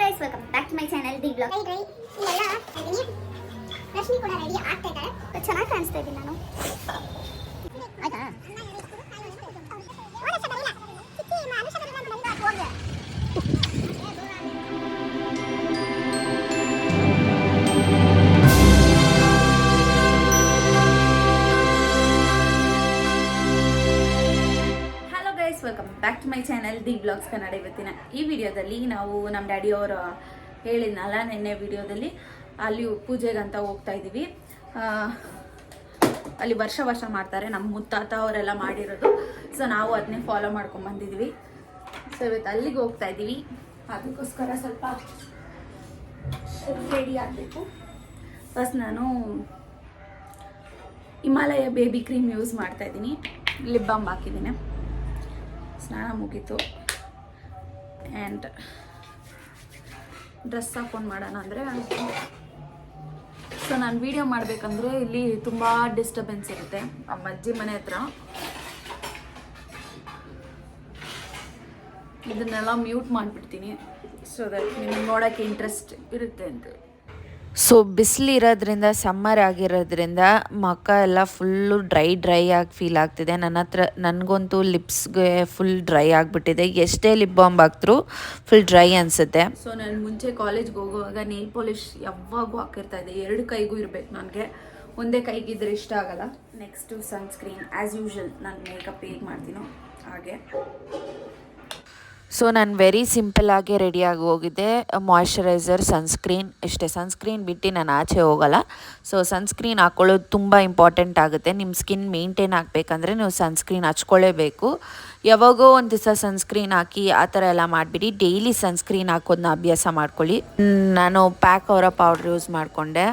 Guys welcome back to my channel the blog Rai ರೈ ಇಲ್ಲೆಲ್ಲ ರಶ್ಮಿ ಕೂಡ ರೆಡಿ ಆಗ್ತಾ ಇದ್ದಾಳೆ ಚೆನ್ನಾಗಿ ಕಾಣಿಸ್ತಾ ಇದ್ದೀನಿ ನಾನು. My channel the blogs Kannada ಇವತ್ತಿನ ಈ ವಿಡಿಯೋದಲ್ಲಿ ನಾವು ನಮ್ಮ ಡ್ಯಾಡಿಯವರ ಹೇಳಿದ್ನಲ್ಲ ನಿನ್ನೆ ವಿಡಿಯೋದಲ್ಲಿ ಅಲ್ಲಿ ಪೂಜೆಗೆ ಅಂತ ಹೋಗ್ತಾ ಇದ್ದೀವಿ ಅಲ್ಲಿ ವರ್ಷ ವರ್ಷ ಮಾಡ್ತಾರೆ ನಮ್ಮ ಮುತ್ತಾತ ಅವರೆಲ್ಲ ಮಾಡಿರೋದು. ಸೊ ನಾವು ಅದನ್ನೇ ಫಾಲೋ ಮಾಡ್ಕೊಂಡು ಬಂದಿದ್ವಿ. ಸೊ ಇವತ್ತು ಅಲ್ಲಿಗೆ ಹೋಗ್ತಾ ಇದ್ದೀವಿ ಅದಕ್ಕೋಸ್ಕರ ಸ್ವಲ್ಪ ರೆಡಿ ಆಗಬೇಕು. ಫಸ್ಟ್ ನಾನು ಹಿಮಾಲಯ ಬೇಬಿ ಕ್ರೀಮ್ ಯೂಸ್ ಮಾಡ್ತಾ ಇದ್ದೀನಿ ಲಿಪ್ ಬಾಮ್ ಹಾಕಿದ್ದೀನಿ. ಸ್ನಾನ ಮುಗೀತು. ಆ್ಯಂಡ್ ಡ್ರೆಸ್ ಹಾಕೊಂಡು ಮಾಡೋಣ ಅಂದರೆ ಸೊ ನಾನು ವೀಡಿಯೋ ಮಾಡಬೇಕಂದ್ರೆ ಇಲ್ಲಿ ತುಂಬ ಡಿಸ್ಟರ್ಬೆನ್ಸ್ ಇರುತ್ತೆ. ನಮ್ಮ ಅಜ್ಜಿ ಮನೆ ಹತ್ರ. ಇದನ್ನೆಲ್ಲ ಮ್ಯೂಟ್ ಮಾಡಿಬಿಡ್ತೀನಿ. ಸೊ ದಟ್ ನಿಮ್ಗೆ ನೋಡೋಕ್ಕೆ ಇಂಟ್ರೆಸ್ಟ್ ಇರುತ್ತೆ ಅಂತ. ಸೊ ಬಿಸಿಲಿರೋದ್ರಿಂದ ಸಮ್ಮರ್ ಆಗಿರೋದ್ರಿಂದ ಮುಖ ಎಲ್ಲ ಫುಲ್ಲು ಡ್ರೈ ಡ್ರೈ ಆಗಿ ಫೀಲ್ ಆಗ್ತಿದೆ. ನನ್ನ ಹತ್ರ, ನನಗಂತೂ ಲಿಪ್ಸ್ಗೆ ಫುಲ್ ಡ್ರೈ ಆಗಿಬಿಟ್ಟಿದೆ. ಎಷ್ಟೇ ಲಿಪ್ ಬಾಂಬ್ ಹಾಕ್ತರೂ ಫುಲ್ ಡ್ರೈ ಅನಿಸುತ್ತೆ. ಸೊ ನಾನು ಮುಂಚೆ ಕಾಲೇಜ್ಗೆ ಹೋಗುವಾಗ ನೇಲ್ ಪಾಲಿಶ್ ಯಾವಾಗೂ ಹಾಕಿರ್ತಾ ಇದೆ ಎರಡು ಕೈಗೂ ಇರಬೇಕು ನನಗೆ. ಒಂದೇ ಕೈಗಿದ್ರೆ ಇಷ್ಟ ಆಗಲ್ಲ. ನೆಕ್ಸ್ಟು ಸನ್ಸ್ಕ್ರೀನ್ ಆ್ಯಸ್ ಯೂಶಲ್ ನಾನು ಮೇಕಪ್ ಹೇಗೆ ಮಾಡ್ತೀನೋ ಹಾಗೆ. ಸೊ ನಾನು ವೆರಿ ಸಿಂಪಲ್ಲಾಗಿ ರೆಡಿಯಾಗಿ ಹೋಗಿದ್ದೆ. ಮಾಯ್ಶ್ಚರೈಸರ್ ಸನ್ಸ್ಕ್ರೀನ್ ಇಷ್ಟೇ. ಸನ್ಸ್ಕ್ರೀನ್ ಬಿಟ್ಟು ನಾನು ಆಚೆ ಹೋಗಲ್ಲ. ಸೊ ಸನ್ಸ್ಕ್ರೀನ್ ಹಾಕ್ಕೊಳ್ಳೋದು ತುಂಬ ಇಂಪಾರ್ಟೆಂಟ್ ಆಗುತ್ತೆ. ನಿಮ್ಮ ಸ್ಕಿನ್ ಮೇಂಟೈನ್ ಆಗಬೇಕಂದ್ರೆ ನೀವು ಸನ್ಸ್ಕ್ರೀನ್ ಹಚ್ಕೊಳ್ಳೇಬೇಕು ಯಾವಾಗೋ ಒಂದು ದಿವಸ ಸನ್ಸ್ಕ್ರೀನ್ ಹಾಕಿ ಆ ಥರ ಎಲ್ಲ ಮಾಡಿಬಿಡಿ. ಡೈಲಿ ಸನ್ಸ್ಕ್ರೀನ್ ಹಾಕೋದನ್ನ ಅಭ್ಯಾಸ ಮಾಡ್ಕೊಳ್ಳಿ. ನಾನು ಪ್ಯಾಕ್ ಅವರ ಪೌಡ್ರ್ ಯೂಸ್ ಮಾಡಿಕೊಂಡೆ.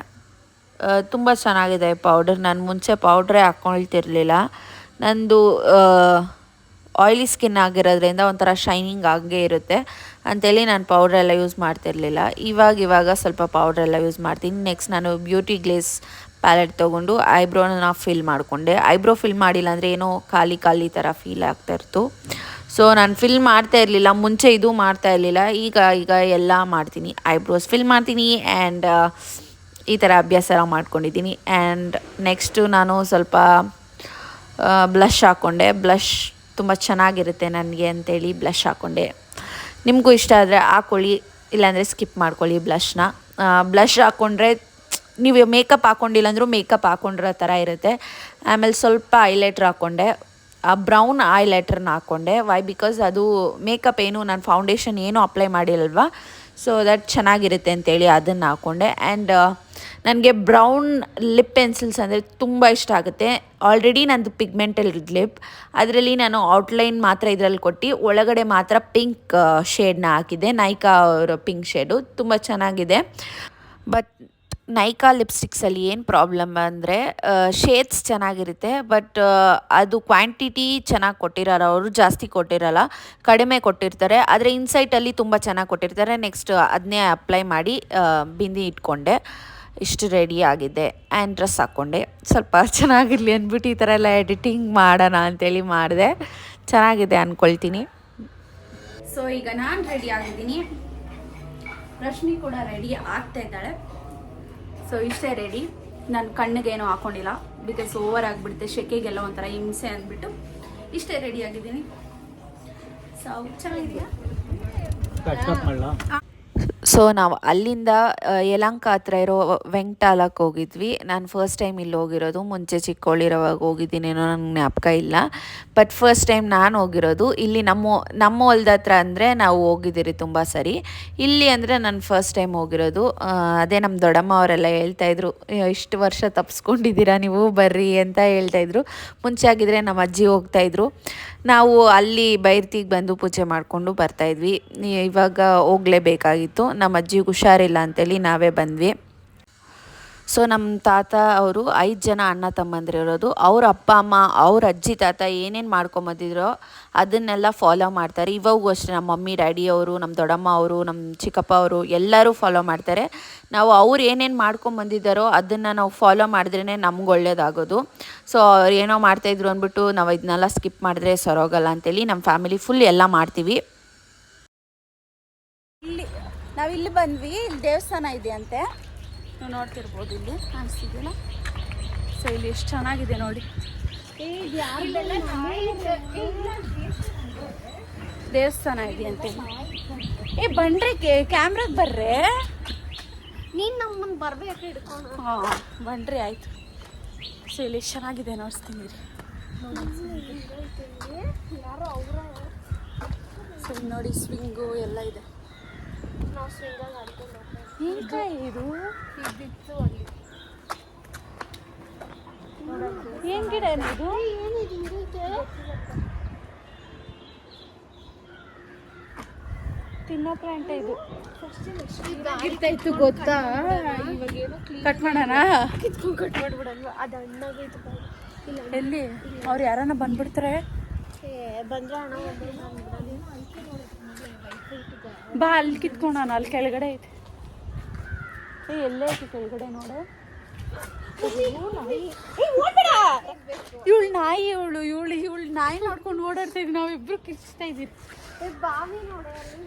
ತುಂಬ ಚೆನ್ನಾಗಿದೆ ಪೌಡರ್ ನಾನು ಮುಂಚೆ ಪೌಡ್ರೇ ಹಾಕ್ಕೊಳ್ತಿರ್ಲಿಲ್ಲ ನಂದು ಆಯ್ಲಿ ಸ್ಕಿನ್ ಆಗಿರೋದ್ರಿಂದ ಒಂಥರ ಶೈನಿಂಗ್ ಆಗೇ ಇರುತ್ತೆ. ಅಂತೇಳಿ ನಾನು ಪೌಡ್ರ್ ಎಲ್ಲ ಯೂಸ್ ಮಾಡ್ತಿರ್ಲಿಲ್ಲ. ಇವಾಗ ಇವಾಗ ಸ್ವಲ್ಪ ಪೌಡ್ರ್ ಎಲ್ಲ ಯೂಸ್ ಮಾಡ್ತೀನಿ. ನೆಕ್ಸ್ಟ್ ನಾನು ಬ್ಯೂಟಿ ಗ್ಲೇಸ್ ಪ್ಯಾಲೆಟ್ ತೊಗೊಂಡು ಐಬ್ರೋನ ಫಿಲ್ ಮಾಡಿಕೊಂಡೆ. ಐಬ್ರೋ ಫಿಲ್ ಮಾಡಿಲ್ಲ ಅಂದರೆ ಏನೋ ಖಾಲಿ ಖಾಲಿ ಥರ ಫೀಲ್ ಆಗ್ತಾ ಇರ್ತು. ಸೊ ನಾನು ಫಿಲ್ ಮಾಡ್ತಾ ಇರಲಿಲ್ಲ. ಮುಂಚೆ ಇದು ಮಾಡ್ತಾ ಇರಲಿಲ್ಲ. ಈಗ ಈಗ ಎಲ್ಲ ಮಾಡ್ತೀನಿ. ಐಬ್ರೋಸ್ ಫಿಲ್ ಮಾಡ್ತೀನಿ ಆ್ಯಂಡ್ ಈ ಥರ ಅಭ್ಯಾಸ ಮಾಡ್ಕೊಂಡಿದ್ದೀನಿ. ಆ್ಯಂಡ್ ನೆಕ್ಸ್ಟು ನಾನು ಸ್ವಲ್ಪ ಬ್ಲಷ್ ಹಾಕ್ಕೊಂಡೆ ಬ್ಲಷ್ ತುಂಬ ಚೆನ್ನಾಗಿರುತ್ತೆ ನನಗೆ ಅಂತೇಳಿ ಬ್ಲಷ್ ಹಾಕ್ಕೊಂಡೆ ನಿಮಗೂ ಇಷ್ಟ ಆದರೆ ಹಾಕ್ಕೊಳ್ಳಿ ಇಲ್ಲಾಂದರೆ ಸ್ಕಿಪ್ ಮಾಡ್ಕೊಳ್ಳಿ ಬ್ಲಷ್ನ ಬ್ಲಷ್ ಹಾಕ್ಕೊಂಡ್ರೆ ನೀವು ಮೇಕಪ್ ಹಾಕ್ಕೊಂಡಿಲ್ಲ ಅಂದರೂ ಮೇಕಪ್ ಹಾಕ್ಕೊಂಡಿರೋ ಥರ ಇರುತ್ತೆ. ಆಮೇಲೆ ಸ್ವಲ್ಪ ಐಲೈಟ್ರ್ ಹಾಕ್ಕೊಂಡೆ ಆ ಬ್ರೌನ್ ಐಲೈಟ್ರನ್ನ ಹಾಕ್ಕೊಂಡೆ ವೈ ಬಿಕಾಸ್ ಅದು ಮೇಕಪ್ ಏನು, ನಾನು ಫೌಂಡೇಶನ್ ಏನೂ ಅಪ್ಲೈ ಮಾಡಿಲ್ಲಲ್ವಾ ಸೊ ದಟ್ ಚೆನ್ನಾಗಿರುತ್ತೆ ಅಂತೇಳಿ ಅದನ್ನು ಹಾಕ್ಕೊಂಡೆ ಆ್ಯಂಡ್ ನನಗೆ ಬ್ರೌನ್ ಲಿಪ್ ಪೆನ್ಸಿಲ್ಸ್ ಅಂದರೆ ತುಂಬ ಇಷ್ಟ ಆಗುತ್ತೆ. ಆಲ್ರೆಡಿ ನಂದು ಪಿಗ್ಮೆಂಟಲ್ ಲಿಪ್ ಅದರಲ್ಲಿ ನಾನು ಔಟ್ಲೈನ್ ಮಾತ್ರ ಇದರಲ್ಲಿ ಕೊಟ್ಟು, ಒಳಗಡೆ ಮಾತ್ರ ಪಿಂಕ್ ಶೇಡ್ನ ಹಾಕಿದ್ದೆ. ನೈಕಾ ಅವರ ಪಿಂಕ್ ಶೇಡು ತುಂಬ ಚೆನ್ನಾಗಿದೆ. ಬಟ್ ನೈಕಾ ಲಿಪ್ಸ್ಟಿಕ್ಸಲ್ಲಿ ಏನು ಪ್ರಾಬ್ಲಮ್ ಅಂದರೆ ಶೇಡ್ಸ್ ಚೆನ್ನಾಗಿರುತ್ತೆ ಬಟ್ ಅದು ಕ್ವಾಂಟಿಟಿ ಚೆನ್ನಾಗಿ ಕೊಟ್ಟಿರಲ್ಲ, ಅವರು ಜಾಸ್ತಿ ಕೊಟ್ಟಿರಲ್ಲ, ಕಡಿಮೆ ಕೊಟ್ಟಿರ್ತಾರೆ. ಆದರೆ ಇನ್ಸೈಟಲ್ಲಿ ತುಂಬ ಚೆನ್ನಾಗಿ ಕೊಟ್ಟಿರ್ತಾರೆ. ನೆಕ್ಸ್ಟ್ ಅದನ್ನೇ ಅಪ್ಲೈ ಮಾಡಿ ಬಿಂದಿ ಇಟ್ಕೊಂಡೆ. ಇಷ್ಟು ರೆಡಿ ಆಗಿದೆ. ಆ್ಯಂಡ್ ಡ್ರೆಸ್ ಹಾಕ್ಕೊಂಡೆ ಸ್ವಲ್ಪ ಚೆನ್ನಾಗಿರಲಿ ಅಂದ್ಬಿಟ್ಟು ಈ ಥರ ಎಲ್ಲ ಎಡಿಟಿಂಗ್ ಮಾಡೋಣ ಅಂತೇಳಿ ಮಾಡಿದೆ. ಚೆನ್ನಾಗಿದೆ ಅಂದ್ಕೊಳ್ತೀನಿ ಸೊ ಈಗ ನಾನು ರೆಡಿ ಆಗಿದ್ದೀನಿ. ರಶ್ಮಿ ಕೂಡ ರೆಡಿ ಆಗ್ತಾ ಇದ್ದಾಳೆ. ಸೊ ಇಷ್ಟೇ ರೆಡಿ ನಾನು ಕಣ್ಣಿಗೇನೂ ಹಾಕೊಂಡಿಲ್ಲ. ಬಿಕಾಸ್ ಓವರ್ ಆಗಿಬಿಡುತ್ತೆ, ಶೆಕೆಗೆಲ್ಲ ಒಂಥರ ಹಿಂಸೆ ಅಂದ್ಬಿಟ್ಟು ಇಷ್ಟೇ ರೆಡಿ ಆಗಿದ್ದೀನಿ. ಸೊ ಚೆನ್ನಾಗಿದೆಯಾ ಸೊ ನಾವು ಅಲ್ಲಿಂದ ಯಲಂಕ ಹತ್ರ ಇರೋ ವೆಂಕಟಾಲಕ್ಕೆ ಹೋಗಿದ್ವಿ. ನಾನು ಫಸ್ಟ್ ಟೈಮ್ ಇಲ್ಲಿ ಹೋಗಿರೋದು. ಮುಂಚೆ ಚಿಕ್ಕವಳಿರೋವಾಗ ಹೋಗಿದ್ದೀನೇನೋ ನನಗೆ ಜ್ಞಾಪಕ ಇಲ್ಲ. ಬಟ್ ಫಸ್ಟ್ ಟೈಮ್ ನಾನು ಹೋಗಿರೋದು. ಇಲ್ಲಿ ನಮ್ಮ ನಮ್ಮ ಹೊಲ್ದ ಹತ್ರ ಅಂದರೆ ನಾವು ಹೋಗಿದ್ದೀರಿ ತುಂಬ ಸರಿ. ಇಲ್ಲಿ ಅಂದರೆ ನಾನು ಫಸ್ಟ್ ಟೈಮ್ ಹೋಗಿರೋದು. ಅದೇ ನಮ್ಮ ದೊಡ್ಡಮ್ಮ ಅವರೆಲ್ಲ ಹೇಳ್ತಾಯಿದ್ರು ಇಷ್ಟು ವರ್ಷ ತಪ್ಸ್ಕೊಂಡಿದ್ದೀರಾ ನೀವು? ಬರ್ರಿ ಅಂತ ಹೇಳ್ತಾಯಿದ್ರು ಮುಂಚೆ ಆಗಿದ್ರೆ ನಮ್ಮ ಅಜ್ಜಿ ಹೋಗ್ತಾಯಿದ್ರು ನಾವು ಅಲ್ಲಿ ಬೈರ್ತಿಗೆ ಬಂದು ಪೂಜೆ ಮಾಡಿಕೊಂಡು ಬರ್ತಾಯಿದ್ವಿ ಇವಾಗ ಹೋಗಲೇಬೇಕಾಗಿತ್ತು. ನಮ್ಮ ಅಜ್ಜಿಗೆ ಹುಷಾರಿಲ್ಲ ಅಂತೇಳಿ ನಾವೇ ಬಂದ್ವಿ. ಸೊ ನಮ್ಮ ತಾತ ಅವರು ಐದು ಜನ ಅಣ್ಣ ತಮ್ಮಂದಿರಿರೋದು ಅವ್ರ ಅಪ್ಪ, ಅಮ್ಮ, ಅವ್ರ ಅಜ್ಜಿ, ತಾತ ಏನೇನು ಮಾಡ್ಕೊಂಬಂದಿದ್ರೋ ಅದನ್ನೆಲ್ಲ ಫಾಲೋ ಮಾಡ್ತಾರೆ. ಇವಾಗೂ ಅಷ್ಟೇ ನಮ್ಮ ಮಮ್ಮಿ, ಡ್ಯಾಡಿ ಅವರು, ನಮ್ಮ ದೊಡ್ಡಮ್ಮ ಅವರು, ನಮ್ಮ ಚಿಕ್ಕಪ್ಪ ಅವರು ಎಲ್ಲರೂ ಫಾಲೋ ಮಾಡ್ತಾರೆ. ನಾವು ಅವ್ರು ಏನೇನು ಮಾಡ್ಕೊಂಬಂದಿದ್ದಾರೋ ಅದನ್ನು ನಾವು ಫಾಲೋ ಮಾಡಿದ್ರೇ ನಮ್ಗೆ ಒಳ್ಳೇದಾಗೋದು. ಸೊ ಅವ್ರು ಏನೋ ಮಾಡ್ತಾಯಿದ್ರು ಅಂದ್ಬಿಟ್ಟು ನಾವು ಇದನ್ನೆಲ್ಲ ಸ್ಕಿಪ್ ಮಾಡಿದ್ರೆ ಸರೋಗಲ್ಲ ಅಂತೇಳಿ ನಮ್ಮ ಫ್ಯಾಮಿಲಿ ಫುಲ್ ಎಲ್ಲ ಮಾಡ್ತೀವಿ. ನಾವು ಇಲ್ಲಿ ಬಂದ್ವಿ ಇಲ್ಲಿ ದೇವಸ್ಥಾನ ಇದೆಯಂತೆ. ನೀವು ನೋಡ್ತಿರ್ಬೋದು ಇಲ್ಲಿ ಕಾಣಿಸ್ತಿದ್ದೀನ ಸೊ ಇಲ್ಲಿ ಎಷ್ಟು ಚೆನ್ನಾಗಿದೆ ನೋಡಿ. ದೇವಸ್ಥಾನ ಇದೆಯಂತೆ ಏ ಬಂದ್ರೆ ಕ್ಯಾಮ್ರಾಗ ಬರ್ರೆ? ನೀನ್ ನಮ್ಮನ್ ಬರ್ಬೇಕು ಹಾ ಹಾಂ ಬನ್ರಿ ಆಯ್ತು. ಸೊ ಇಲ್ಲಿ ಎಷ್ಟು ಚೆನ್ನಾಗಿದೆ ಅವ್ರ ಸೊ ನೋಡಿ ಸ್ವಿಂಗು ಎಲ್ಲ ಇದೆ. ನಾವು ಆಡ್ಕೊಂಡು ಇದು? ಇದ್ದಿತ್ತು ಅಲ್ಲಿ ಏನ್ ಗಿಡ ಏನು ಇದು? ಏನಿದೆ? ಇದಕ್ಕೆ ತಿನ್ನೋ ಪ್ಲಾಂಟ್ ಇದು. ಇರ್ತಾಯಿತ್ತು ಗೊತ್ತಾ ಕಟ್ ಮಾಡೋಣ. ಕಿತ್ಕೊಂಡು ಕಟ್ ಮಾಡ್ಬಿಡಲ್ವ? ಅದು ಹಣ್ಣಾಗೈತೆ ಎಲ್ಲಿ? ಅವ್ರು ಯಾರನ್ನ ಬಂದ್ಬಿಡ್ತಾರೆ? ಏ, ಬಂದ್ರೆ ಹಣ ಬಾ ಅಲ್ಲಿ ಕಿತ್ಕೊಂಡಾನ ಅಲ್ಲಿ ಕೆಳಗಡೆ ಐತೆ. ಏ ಎಲ್ಲೇ ಐತಿ ಕೆಳಗಡೆ ನೋಡು. ಇವಳು ನಾಯಿ ಇವಳು ಇವಳು ಇವಳು ನಾಯಿ ನೋಡ್ಕೊಂಡು ಓಡಾಡ್ತಾ ಇದ್ವಿ ನಾವಿಬ್ರು ಕಿರ್ಚ್ತಾ ಇದೀವಿ. ಬಾವಿ ನೋಡೆ ಅಲ್ಲಿ.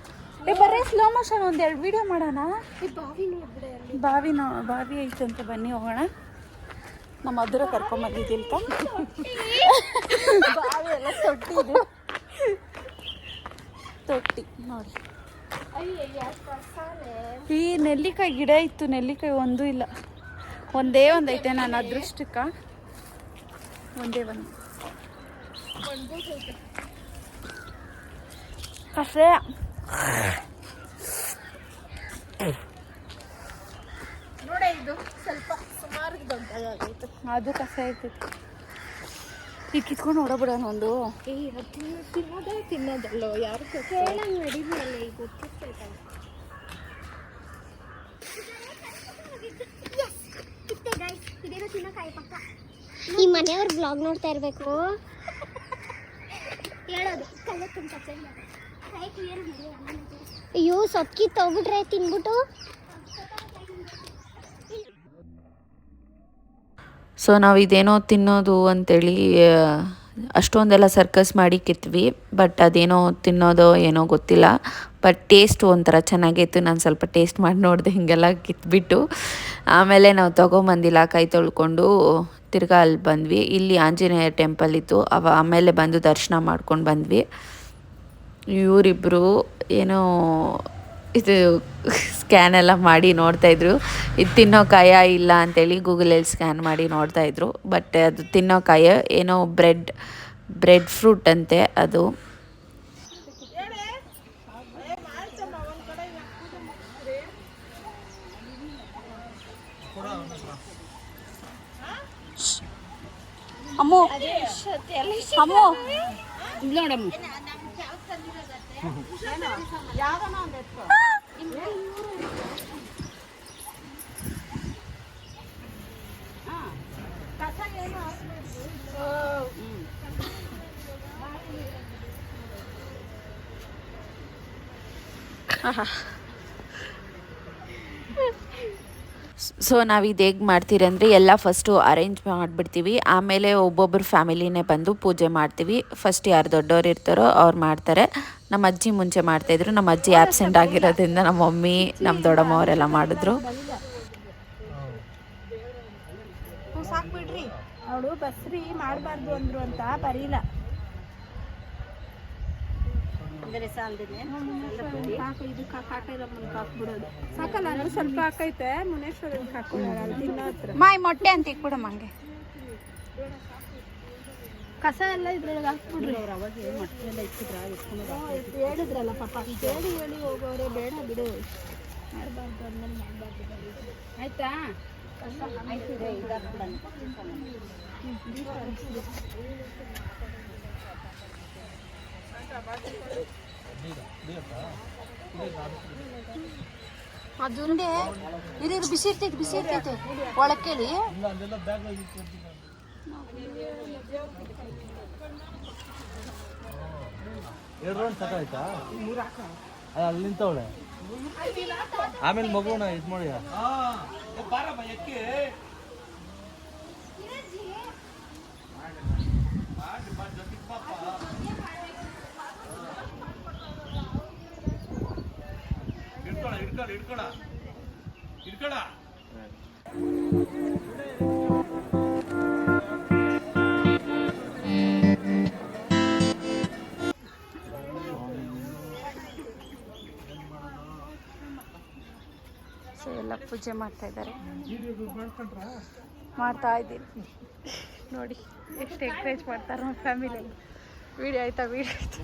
ಏ ಬರೀ ಸ್ಲೋ ಮೋಷನ್ ಒಂದು ಎರಡು ವಿಡಿಯೋ ಮಾಡೋಣ? ಈ ಬಾವಿ ನೋ ಬಾವಿ ಐತಂತ ಬನ್ನಿ ಹೋಗೋಣ. ನಮ್ಮ ಮಧುರ ಕರ್ಕೊಂಬಂದಿದ್ದಿಲ್ಕ ಬಾವಿ ಎಲ್ಲ ಸೊಟ್ಟಿದ್ದು ತೊಟ್ಟಿ ನೋಡಿ. ಈ ನೆಲ್ಲಿಕಾಯಿ ಗಿಡ ಇತ್ತು ನೆಲ್ಲಿಕಾಯಿ ಒಂದೂ ಇಲ್ಲ. ಒಂದೇ ಒಂದೈತೆ ನನ್ನ ಅದೃಷ್ಟಕ್ಕ. ಒಂದೇ ಒಂದು. ಕಷಾಯ ನೋಡಿ ಇದು ಸ್ವಲ್ಪ ಸುಮಾರು ಅದು ಕಸ ಇರ್ತೈತಿ ಈಗ ಕಿತ್ಕೊಂಡು ಹೊಡಬಿಡೋಣ ಒಂದು. ಏ ಅದು ತಿನ್ನೋದೇ ತಿನ್ನೋದಲ್ಲೋ ಯಾರು ಕೇಳಂಗ್ ಈಗ ಈ ಮನೆಯವ್ರ ಬ್ಲಾಗ್ ನೋಡ್ತಾ ಇರ್ಬೇಕು. ಹೇಳೋದು ಅಯ್ಯೋ ಸೊಕ್ಕಿ ತಗೋಬಿಟ್ರೆ ತಿನ್ಬಿಟ್ಟು. ಸೊ ನಾವು ಇದೇನೋ ತಿನ್ನೋದು ಅಂತೇಳಿ ಅಷ್ಟೊಂದೆಲ್ಲ ಸರ್ಕಸ್ ಮಾಡಿ ಕಿತ್ವಿ ಬಟ್ ಅದೇನೋ ತಿನ್ನೋದೋ ಏನೋ ಗೊತ್ತಿಲ್ಲ. ಬಟ್ ಟೇಸ್ಟ್ ಒಂಥರ ಚೆನ್ನಾಗಿತ್ತು ನಾನು ಸ್ವಲ್ಪ ಟೇಸ್ಟ್ ಮಾಡಿ ನೋಡಿದೆ ಹೀಗೆಲ್ಲ ಕಿತ್ಬಿಟ್ಟು. ಆಮೇಲೆ ನಾವು ತೊಗೊಂಬಂದಿಲ್ಲ, ಕೈ ತೊಳ್ಕೊಂಡು ತಿರ್ಗಾ ಅಲ್ಲಿ ಬಂದ್ವಿ. ಇಲ್ಲಿ ಆಂಜನೇಯ ಟೆಂಪಲ್ ಇತ್ತು, ಅವ ಆಮೇಲೆ ಬಂದು ದರ್ಶನ ಮಾಡ್ಕೊಂಡು ಬಂದ್ವಿ. ಇವರಿಬ್ಬರು ಏನೋ ಇದು ಸ್ಕ್ಯಾನ್ ಎಲ್ಲ ಮಾಡಿ ನೋಡ್ತಾಯಿದ್ರು ಇದು ತಿನ್ನೋ ಕಾಯ ಇಲ್ಲ ಅಂತೇಳಿ ಗೂಗಲಲ್ಲಿ ಸ್ಕ್ಯಾನ್ ಮಾಡಿ ನೋಡ್ತಾಯಿದ್ರು ಬಟ್ ಅದು ತಿನ್ನೋ ಕಾಯ ಏನೋ ಬ್ರೆಡ್ ಬ್ರೆಡ್ ಫ್ರೂಟ್ ಅಂತೆ ಅದು. ಅಮ್ಮು ಅಮ್ಮು. ನೋಡಮ್ಮ. ಸೊ ನಾವು ಇದು ಹೇಗೆ ಮಾಡ್ತೀರಿ ಅಂದರೆ ಎಲ್ಲ ಫಸ್ಟು ಅರೇಂಜ್ ಮಾಡಿಬಿಡ್ತೀವಿ. ಆಮೇಲೆ ಒಬ್ಬೊಬ್ಬರು ಫ್ಯಾಮಿಲಿನೇ ಬಂದು ಪೂಜೆ ಮಾಡ್ತೀವಿ. ಫಸ್ಟ್ ಯಾರು ದೊಡ್ಡವ್ರು ಇರ್ತಾರೋ ಅವ್ರು ಮಾಡ್ತಾರೆ. ನಮ್ಮ ಅಜ್ಜಿ ಮುಂಚೆ ಮಾಡ್ತಾಯಿದ್ರು ನಮ್ಮ ಅಜ್ಜಿ ಆ್ಯಬ್ಸೆಂಟ್ ಆಗಿರೋದ್ರಿಂದ ನಮ್ಮ ಮಮ್ಮಿ ನಮ್ಮ ದೊಡ್ಡಮ್ಮ ಅವರೆಲ್ಲ ಮಾಡಿದ್ರು. ಸಾಕು ಬಿಡ್ರಿ ಅವಳು ಬಸ್ರಿ ಮಾಡಬಾರ್ದು ಅಂದ್ರು ಅಂತ ಬರೀಲ್ಲ. ಇದಕ್ಕೆ ಹಾಕ್ಬಿಡೋದು. ಸಾಕಲ್ಲ ಸ್ವಲ್ಪ ಹಾಕೈತೆ ಮುನೇಶ್ವರನ್ ಹಾಕೊಳ್ಳೋಣ ತಿನ್ನೋ ಹತ್ರ. ಮಾಯ್ ಮೊಟ್ಟೆ ಅಂತ ಇಕ್ಬಿಡಮ್ಮ ಹಂಗೆ. ಕಸ ಎಲ್ಲ ಇದ್ರೊಳಗೆ ಹಾಕ್ಬಿಡ್ರಿ. ಅವ್ರು ಅವಾಗ ಮೊಟ್ಟೆ ಎಲ್ಲ ಇಕ್ಕಿದ್ರ ಹೇಳಿದ್ರಲ್ಲ ಪಾಪ ಹೇಳಿ ಹೇಳಿ ಹೋಗೋರೆ ಬೇಡ ಬಿಡು. ಮಾಡಬಾರ್ದು ಅಂದ್ಮೇಲೆ ಮಾಡಬಾರ್ದು. ಆಯ್ತಾ? ಅದೊಂದೇ ಇದು ಇದು ಬಿಸಿ ಇರ್ತೈತೆ ಬಿಸಿ ಇರ್ತೈತೆ ಒಳಗೆ ಕೇಳಿ ಎರಡು ರೌಂಡ್ ಸಾಕಾಯ್ತಾ ಅಲ್ಲಿ ನಿಂತವಳೆ ಆಮೇಲೆ ಮಗುನ ಇದು ಮಾಡಿ ಇಟ್ಕೊಳ್ಳ ಸೊ ಎಲ್ಲ ಪೂಜೆ ಮಾಡ್ತಾ ಇದ್ದಾರೆ. ಮಾಡ್ತಾ ಇದ್ದೀನಿ. ನೋಡಿ ಎಷ್ಟು ಎಂಕರೇಜ್ ಮಾಡ್ತಾರೆ ನಮ್ಮ ಫ್ಯಾಮಿಲಿ ವೀಡಿಯೋ ಆಯ್ತಾ ವೀಡಿಯೋ ಆಯ್ತಾ?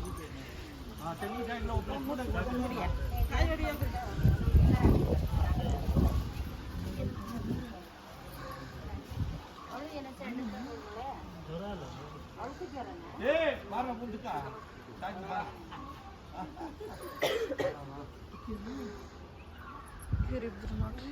ಇವರಿಬ್ರು ನೋಡ್ರಿ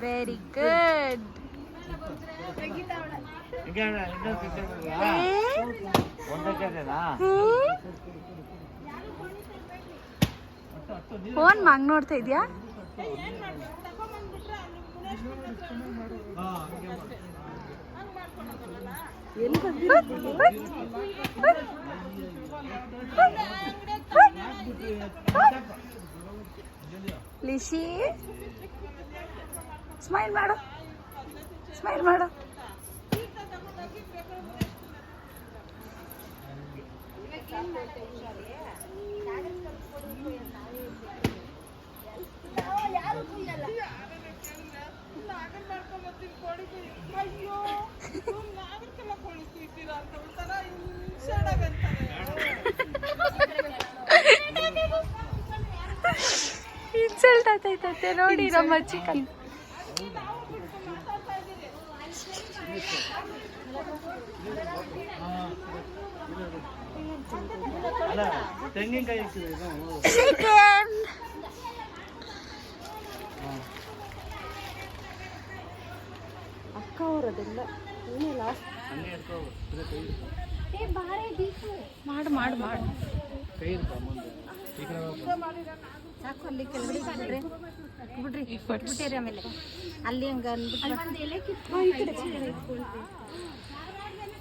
ವೆರಿ ಗುಡ್ ಫೋನ್ ಮಂಗ್ ನೋಡ್ತಾ ಇದ್ಯಾ? ಲಿಶಿ? ಸ್ಮೈಲ್ ಮಾಡು. ಸ್ಮೈಲ್ ಮಾಡು. ಇನ್ಸಲ್ಟ್ ಆಯ್ತೈತೆ ಮಾಡ್ಕೊಂಬತ್ತೀನಿ ನಮ್ಮ ಚಿಕನ್ ನಾಗರಿಕೆಲ್ಲ ತೆಂಗಿನಕಾಯಿ ಇಟ್ಟಿದೆ ಇದು. ಚಿಕನ್ ಅಕ್ಕ ಅವರದೆಲ್ಲ ಹಂಗೆ ಎತ್ಕೋ. ಇದು ಕೈ ತೆಂಗಿನಕಾಯಿ ಮಾಡು ಮಾಡು ಮಾಡು ಕೈ ಇಟ್ಕೊ ಮುಂದೆ. ಈ ಮಾಡಿ ಹೋಗು. ಸಾಕು ಅಲ್ಲಿ ಕೆಳಗಡೆ ಬಿಡ್ರಿ ಬಿಡ್ರಿ ಬಿಟ್ಟಿರಿ ಆಮೇಲೆ. ಅಲ್ಲಿ ಹಂಗ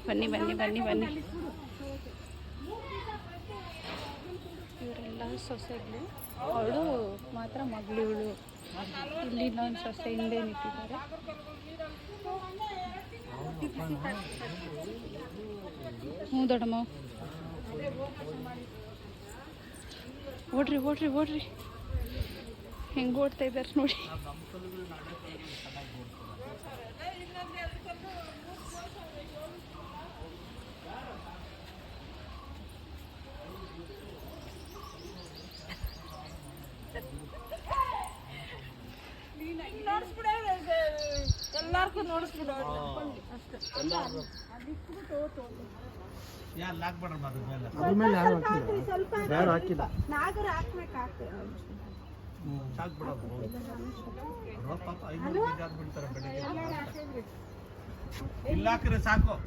ಬನ್ನಿ ಬನ್ನಿ ಬನ್ನಿ ಬನ್ನಿ. ಇವರೆಲ್ಲ ಸೊಸೆಗಳು. ಅವಳು ಮಾತ್ರ ಮಗಳು ಇಲ್ಲಿ ಇನ್ನೊಂದು ಸೊಸೆ ಹಿಂದೆ ನಿಂತಿದ್ದಾರೆ. ಹ್ಞೂ ದೊಡ್ಡಮ್ಮ. ಓಡ್ರಿ ಓಡ್ರಿ ಓಡ್ರಿ. ಹೆಂಗೆ ಓಡ್ತಾ ಇದ್ದಾರೆ ನೋಡಿ. ಯಾರು ಹಾಕಿಲ್ಲ? ಹಾಕಿಲ್ಲ. ಹ್ಮ್. ಸಾಕ್ ಬಿಡೋದು. ಪಾಪ ಐದು ಬಿಡ್ತಾರೆ ಬೆಳಿಗ್ಗೆ ಇಲ್ಲ ಹಾಕಿದ್ರೆ ಸಾಕು ಕೊಡ.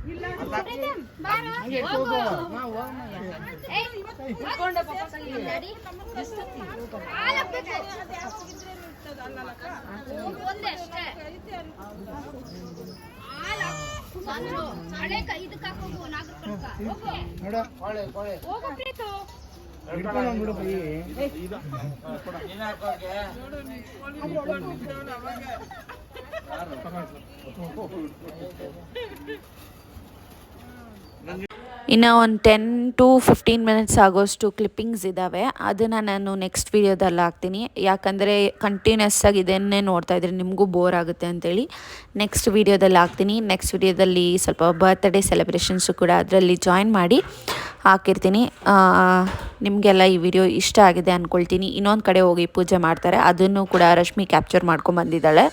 ಇನ್ನು ಒಂದು ಟೆನ್ ಟು ಫಿಫ್ಟೀನ್ ಮಿನಿಟ್ಸ್ ಆಗೋಷ್ಟು ಕ್ಲಿಪ್ಪಿಂಗ್ಸ್ ಇದ್ದಾವೆ ಅದನ್ನು ನಾನು ನೆಕ್ಸ್ಟ್ ವೀಡಿಯೋದಲ್ಲಿ ಹಾಕ್ತೀನಿ. ಯಾಕಂದರೆ ಕಂಟಿನ್ಯೂಸ್ ಆಗಿ ಇದನ್ನೇ ನೋಡ್ತಾ ಇದ್ರೆ ನಿಮಗೂ ಬೋರ್ ಆಗುತ್ತೆ ಅಂತೇಳಿ ನೆಕ್ಸ್ಟ್ ವೀಡಿಯೋದಲ್ಲಿ ಹಾಕ್ತೀನಿ. ನೆಕ್ಸ್ಟ್ ವೀಡಿಯೋದಲ್ಲಿ ಸ್ವಲ್ಪ ಬರ್ತ್ಡೇ ಸೆಲೆಬ್ರೇಷನ್ಸು ಕೂಡ ಅದರಲ್ಲಿ ಜಾಯಿನ್ ಮಾಡಿ ಹಾಕಿರ್ತೀನಿ. ನಿಮಗೆಲ್ಲ ಈ ವಿಡಿಯೋ ಇಷ್ಟ ಆಗಿದೆ ಅಂದ್ಕೊಳ್ತೀನಿ ಇನ್ನೊಂದು ಕಡೆ ಹೋಗಿ ಪೂಜೆ ಮಾಡ್ತಾರೆ. ಅದನ್ನು ಕೂಡ ರಶ್ಮಿ ಕ್ಯಾಪ್ಚರ್ ಮಾಡ್ಕೊಂಬಂದಿದ್ದಾಳೆ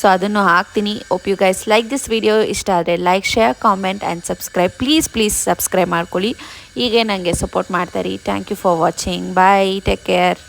ಸೊ ಅದನ್ನು ಹಾಕ್ತೀನಿ. If you guys like this video ಇಷ್ಟ ಆದರೆ like share comment and subscribe please please subscribe ಮಾಡ್ಕೊಳ್ಳಿ. ಹೀಗೆ ನನಗೆ ಸಪೋರ್ಟ್ ಮಾಡ್ತಾರೆ. Thank you for watching bye take care